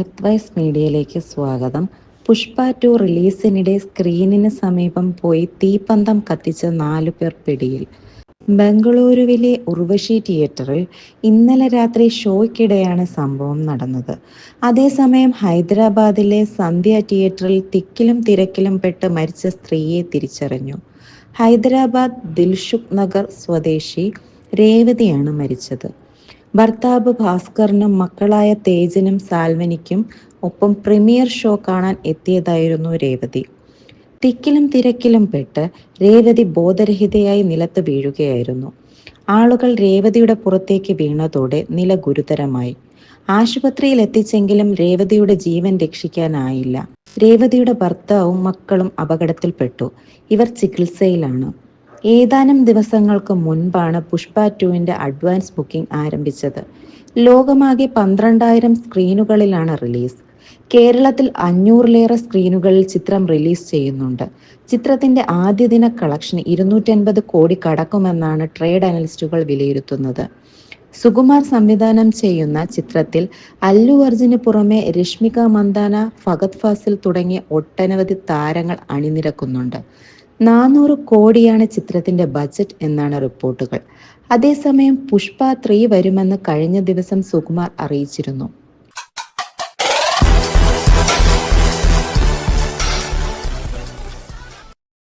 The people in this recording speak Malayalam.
എർത്ത് വൈസ് മീഡിയയിലേക്ക് സ്വാഗതം. പുഷ്പ ടു റിലീസിനിടെ സ്ക്രീനിന് സമീപം പോയി തീപ്പന്തം കത്തിച്ച നാലു പേർ പിടിയിൽ. ബംഗളൂരുവിലെ ഉർവശി തിയേറ്ററിൽ ഇന്നലെ രാത്രി ഷോയ്ക്കിടെയാണ് സംഭവം നടന്നത്. അതേസമയം ഹൈദരാബാദിലെ സന്ധ്യ തിയേറ്ററിൽ തിക്കിലും തിരക്കിലും പെട്ട് മരിച്ച സ്ത്രീയെ തിരിച്ചറിഞ്ഞു. ഹൈദരാബാദ് ദിൽഷുഖ് നഗർ സ്വദേശി രേവതിയാണ് മരിച്ചത്. ഭർത്താവ് ഭാസ്കറിനും മക്കളായ തേജനും സാൽവനിക്കും ഒപ്പം പ്രീമിയർ ഷോ കാണാൻ എത്തിയതായിരുന്നു രേവതി. തിക്കിലും തിരക്കിലും പെട്ട് രേവതി ബോധരഹിതയായി നിലത്ത് വീഴുകയായിരുന്നു. ആളുകൾ രേവതിയുടെ പുറത്തേക്ക് വീണതോടെ നില ഗുരുതരമായി. ആശുപത്രിയിൽ എത്തിച്ചെങ്കിലും രേവതിയുടെ ജീവൻ രക്ഷിക്കാനായില്ല. രേവതിയുടെ ഭർത്താവും മക്കളും അപകടത്തിൽപ്പെട്ടു. ഇവർ ചികിത്സയിലാണ്. ഏതാനും ദിവസങ്ങൾക്ക് മുൻപാണ് പുഷ്പ ടുവിന്റെ അഡ്വാൻസ് ബുക്കിംഗ് ആരംഭിച്ചത്. ലോകമാകെ പന്ത്രണ്ടായിരം സ്ക്രീനുകളിലാണ് റിലീസ്. കേരളത്തിൽ അഞ്ഞൂറിലേറെ സ്ക്രീനുകളിൽ ചിത്രം റിലീസ് ചെയ്യുന്നുണ്ട്. ചിത്രത്തിന്റെ ആദ്യ ദിന കളക്ഷൻ ഇരുന്നൂറ്റൻപത് കോടി കടക്കുമെന്നാണ് ട്രേഡ് അനലിസ്റ്റുകൾ വിലയിരുത്തുന്നത്. സുകുമാർ സംവിധാനം ചെയ്യുന്ന ചിത്രത്തിൽ അല്ലു അർജുന് പുറമെ രശ്മിക മന്ദാന ഫഗത് ഫാസിൽ തുടങ്ങിയ ഒട്ടനവധി താരങ്ങൾ അണിനിരക്കുന്നുണ്ട്. നാനൂറ് കോടിയാണ് ചിത്രത്തിന്റെ ബജറ്റ് എന്നാണ് റിപ്പോർട്ടുകൾ. അതേസമയം പുഷ്പ ത്രീ വരുമെന്ന് കഴിഞ്ഞ ദിവസം സുകുമാർ അറിയിച്ചിരുന്നു.